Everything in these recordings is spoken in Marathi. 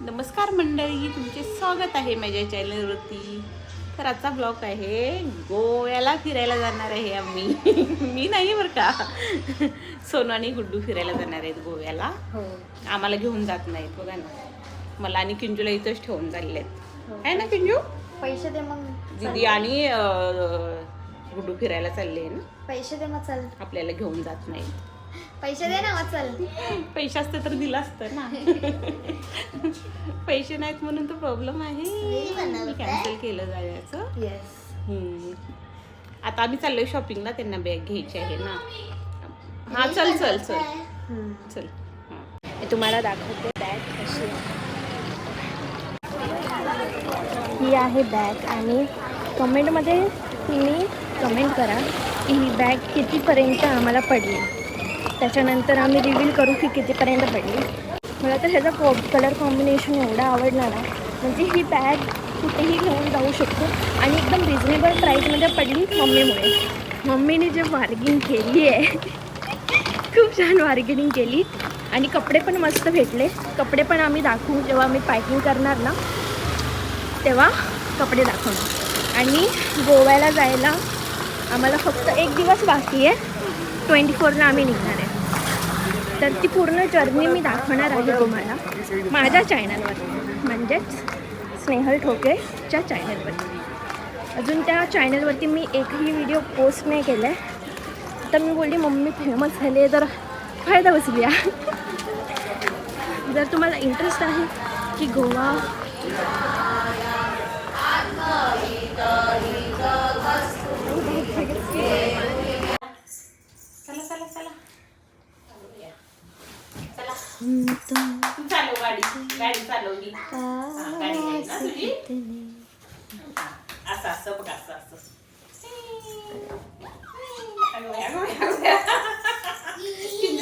नमस्कार मंडळी तुमचे स्वागत आहे माझ्या चॅनलवरती. तर आजचा ब्लॉग आहे गोव्याला फिरायला जाणार आहे आम्ही. मी नाही बरं का. सोनू आणि गुड्डू फिरायला जाणार आहेत गोव्याला. हो. आम्हाला घेऊन जात नाहीत बघा ना. मला आणि किंजूला इथंच ठेवून चालले हो. आहे ना किंजू? पैसे दे मग. दीदी आणि गुड्डू फिरायला चालले ना. पैसे दे मग चल आपल्याला घेऊन जात नाही पैसे दे ना चल पैसे असते तर दिलं असतं ना. पैसे नाहीत म्हणून तर प्रॉब्लेम आहे. कॅन्सल केलं जायचं. येस. आता आम्ही चाललोय शॉपिंगला त्यांना बॅग घ्यायची आहे ना. हा चल चल चल. चल. मी तुम्हाला दाखवते बॅग कशी. ही आहे बॅग आणि कमेंटमध्ये तुम्ही कमेंट करा की ही बॅग कितीपर्यंत आम्हाला पडली. त्याच्यानंतर आम्ही रिव्हील करू की कितीपर्यंत पडली. मला तर ह्याचा कॉ कलर कॉम्बिनेशन एवढा आवडला ना म्हणजे ही बॅग कुठेही घेऊन जाऊ शकतो आणि एकदम रिजनेबल प्राईजमध्ये पडली मम्मीमुळे. मम्मीने जे बार्गिंग केली आहे खूप छान बार्गेनिंग केली. आणि कपडे पण मस्त भेटले. कपडे पण आम्ही दाखवू जेव्हा आम्ही पॅकिंग करणार ना तेव्हा कपडे दाखवणार. आणि गोव्याला जायला आम्हाला फक्त एक दिवस बाकी आहे. ट्वेंटी फोरला आम्ही निघणार तर ती पूर्ण जर्नी मी दाखवणार आहे तुम्हाला. माझ्या चॅनलवर म्हणजेच स्नेहल ठोकेच्या चॅनलवर अजून त्या चॅनलवरती मी एकही व्हिडिओ पोस्ट नाही केला आहे तर मी बोलली मम्मी फेमस झाले तर फायदा बसूया जर तुम्हाला इंटरेस्ट आहे की गोवा चला चला चला चला तू चालव गाडी गाडी चालवली. गाडी आहे ना तुझी? असं असं बघ असं असं.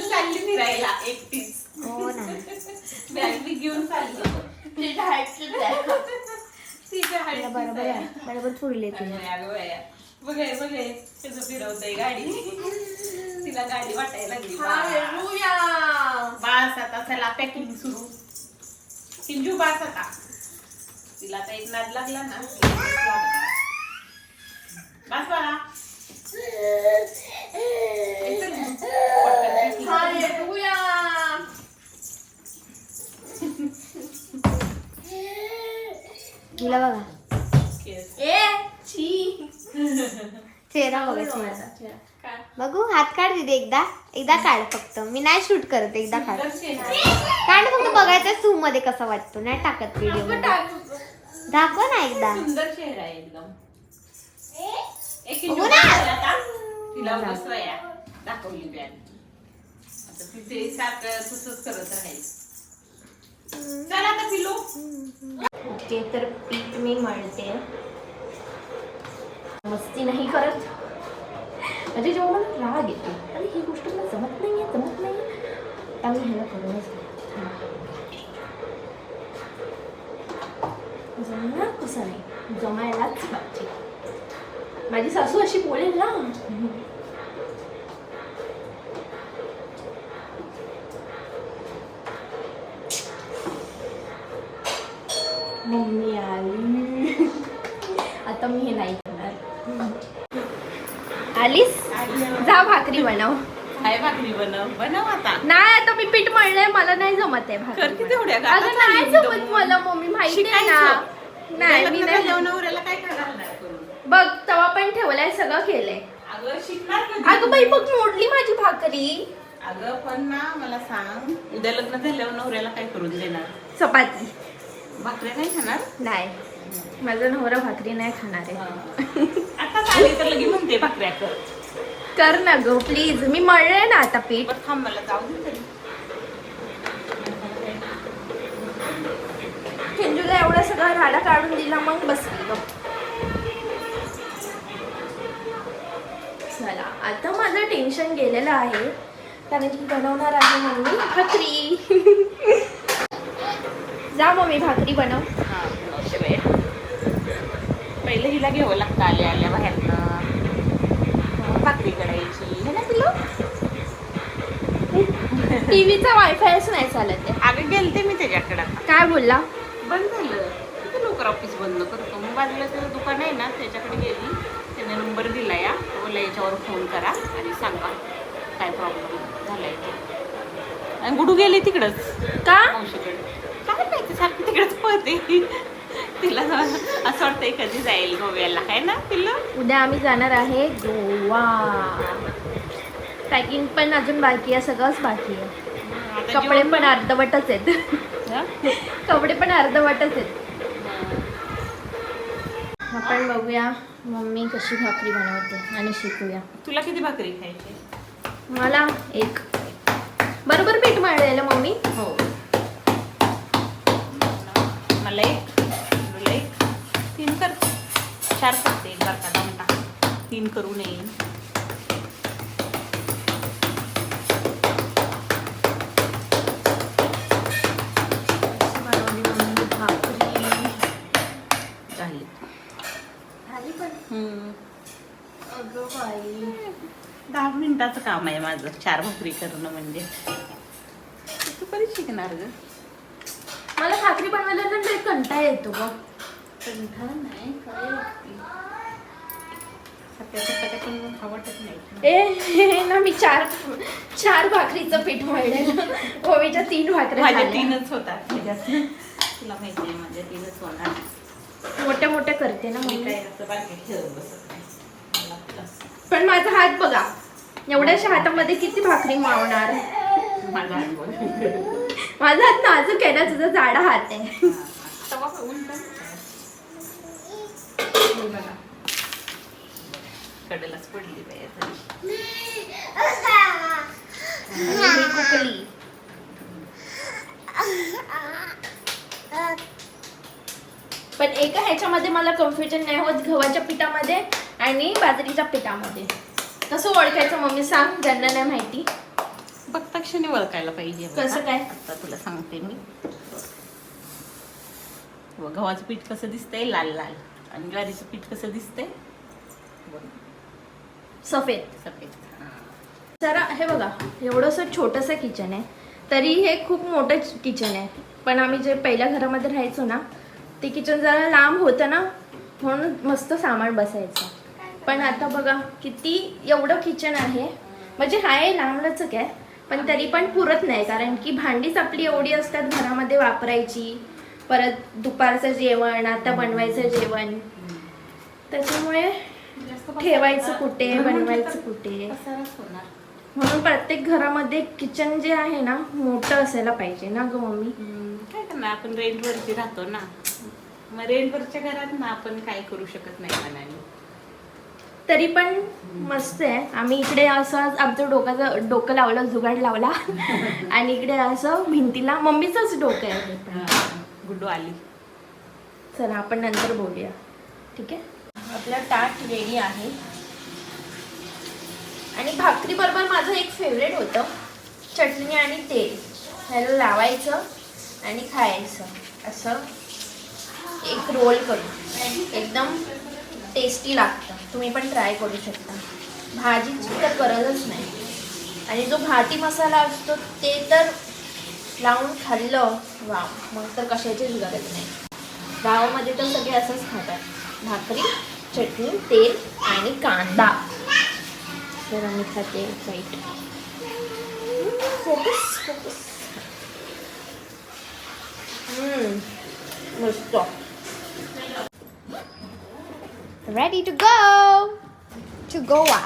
चालली फिरायला? एकटीच बॅग बी घेऊन चालली. तिच्या तिला बरोबर आहे बरोबर बाई. बघ बघ कसं फिरवतंय गाडी. तिला गाडी वाटायला लागली. आता चला पॅकिंग सुरू. किंजू बास आता तिला आता एक नाद लागला ना. बघा हात काढ दिदी एकदा. एकदा काढ फक्त. मी नाही शूट करत एकदा काढ. काढ फक्त बघायचं झूममध्ये कसा वाटतो. नाही टाकत व्हिडिओ दाखव ना एकदा. सुंदर चेहरा आहे एकदम. एक बघू इंचू ना. बसवया आता. तिला बसवया दाखवली बॅग आता तिथे सारखं तसंच करत राहायचं चला आता पिलो. ओके तर पीठ मी मळते. मस्ती नाही करत. म्हणजे जेव्हा मला राग येतो आणि ही गोष्ट मला जमत नाही आहे जमत नाही आहे मी ह्याला करूनच जमणार कसं नाही जमायलाच पाहिजे माझी सासू अशी बोलेल ना मम्मी आली आता मी हे नाही करणार आलीस जा भाकरी बनव. काय भाकरी बनव. बनव आता. नाही आता मी पीठ मळलंय मला नाही जमत आहे कर भाकरी की अगं नाही चालली जमत. मला मम्मी माहिती आहे ना. शिकायचं. नाही उद्या मी लग्न नाही झाल्यावर नवऱ्याला काय करणार करून बघ तवा पण ठेवलाय सगळं केलंय. अगं शिकणार कधी? अगं बाई बघ मोडली माझी भाकरी. अगं पण ना मला सांग उद्या लग्न झाल्यावर नवऱ्याला काय करून देणार? चपाती. भाकरी नाही खाणार? नाही. माझा नवरा भाकरी नाही खाणार आहे. आता आली तर लगी म्हणते भाकऱ्या कर. कर ना गो प्लीज मी मळले ना आता पीठ. बरं थांब मला जाऊ दे तरी. चिंजूला एवढा सगळा राडा काढून दिला मग बसली गप चला आता माझं टेन्शन गेलेलं आहे. कारण की बनवणार आहे मम्मी भाकरी. जा मम्मी भाकरी बनव. हा. पहिलं हिला घ्यावं लागतं आल्या आल्या बाहेरनं भाकरी करायची. है ना पिलो टीव्हीचा वायफायच नाही चालत आहे. अगं गेलते मी त्याच्याकडे. काय बोलला? बंद झालं. किती लवकर ऑफिस बंद करतो. मग बाजूला त्याचं दुकान आहे ना त्याच्याकडे गेली. त्याने नंबर दिला या. मला याच्यावर फोन करा आणि सांगा. काय प्रॉब्लेम झालाय ते. आणि गुडू गेली तिकडंच. का? मावशीकडे. काय माहिती सारखी तिकडेच पळते तिला असं वाटतंय कधी जाईल गोव्याला. आहे ना उद्या आम्ही जाणार आहे गोवा. पॅकिंग पण अजून बाकी आहे सगळंच बाकी आहे. आता कपडे जेवण पण अर्धवटच आहेत. हा? कपडे पण अर्धवटच आहेत. आपण बघूया मम्मी कशी भाकरी बनवते आणि शिकूया. तुला किती भाकरी खायची? मला एक. बरोबर पीठ मळलेलं मम्मी? हो. मला एक. चार करते एक करता दमटा तीन करू नये. पण अगं दहा मिनिटाचं काम आहे माझं. चार भाकरी करणं म्हणजे. तू कधी शिकणार ग? मला भाकरी बनवायला कंटाळा येतो बघ ए ना मी चार चार भाकरीचं पीठ मळलेलं. ओवीच्या तीन भाकऱ्या माझ्या. तीनच होतात. तुला माहिती आहे माझ्या तीनच होणार मोठ्या मोठ्या करते ना मी काय पण माझा हात बघा. एवढ्याशा हातामध्ये किती भाकरी मावणार माझा हात नाजूक आहे ना तुझा जाडा हात आहे. पण बघा. कडेलाच पडली बाई आता. आणि कुकली पण एका ह्याच्यामध्ये मला कन्फ्युजन नाही होत गव्हाच्या पिठामध्ये आणि बाजरीच्या पिठामध्ये कसं ओळखायचं मम्मी सांग ज्यांना नाही माहिती बघता क्षणी ओळखायला पाहिजे. कसं काय? आता तुला सांगते मी गव्हाचं पीठ कसं दिसतंय लाल लाल आणि ज्वारीचं पीठ कसं दिसतंय? सफेद. सफेद. जरा हे बघा एवढंसं छोटंसं किचन आहे. तरी हे खूप मोठं किचन आहे. पण आम्ही जे पहिल्या घरामध्ये राहायचो ना ते किचन जरा लांब होतं ना म्हणून मस्त सामान बसायचं. पण आता बघा किती एवढं किचन आहे. म्हणजे आहे लांबलचक आहे. पण तरी पण पुरत नाही कारण की भांडीच आपली एवढी असतात घरामध्ये वापरायची. परत दुपारचं जेवण आता बनवायचं जेवण. त्याच्यामुळे ठेवायचं कुठे बनवायचं कुठे? म्हणून प्रत्येक घरामध्ये किचन जे आहे ना मोठं असायला पाहिजे ना ग मम्मी? काय करणार आपण रेंटवरती राहतो ना. मग रेंटवरच्या घरात ना आपण काय करू शकत नाही मनाने तरी पण मस्त आहे. आम्ही इकडे असं आमचं डोक्याचं डोकं लावलं जुगाड लावला. आणि इकडे असं भिंतीला मम्मीचंच डोकं आहे. गुड्डू आली. चला आपण नंतर बोलूया. ठीक आहे? आपला ताट रेडी आहे. आणि भाकरी बरोबर माझं एक फेवरेट होतं. चटणी आणि तेल. ह्याला लावायचं आणि खायचं. असं एक रोल करून. एकदम टेस्टी लागतं. तुम्ही पण ट्राय करू शकता. भाजीची तर गरजच नाही. आणि जो भाटी मसाला असतो ते तर लावून खाल्लं वा मग तर कशाचीच गरज नाही. गावामध्ये तर सगळे असंच खातात. भाकरी चटणी तेल आणि कांदा. तर आम्ही खाते वाईट. Focus focus. मस्त. Ready to go to Goa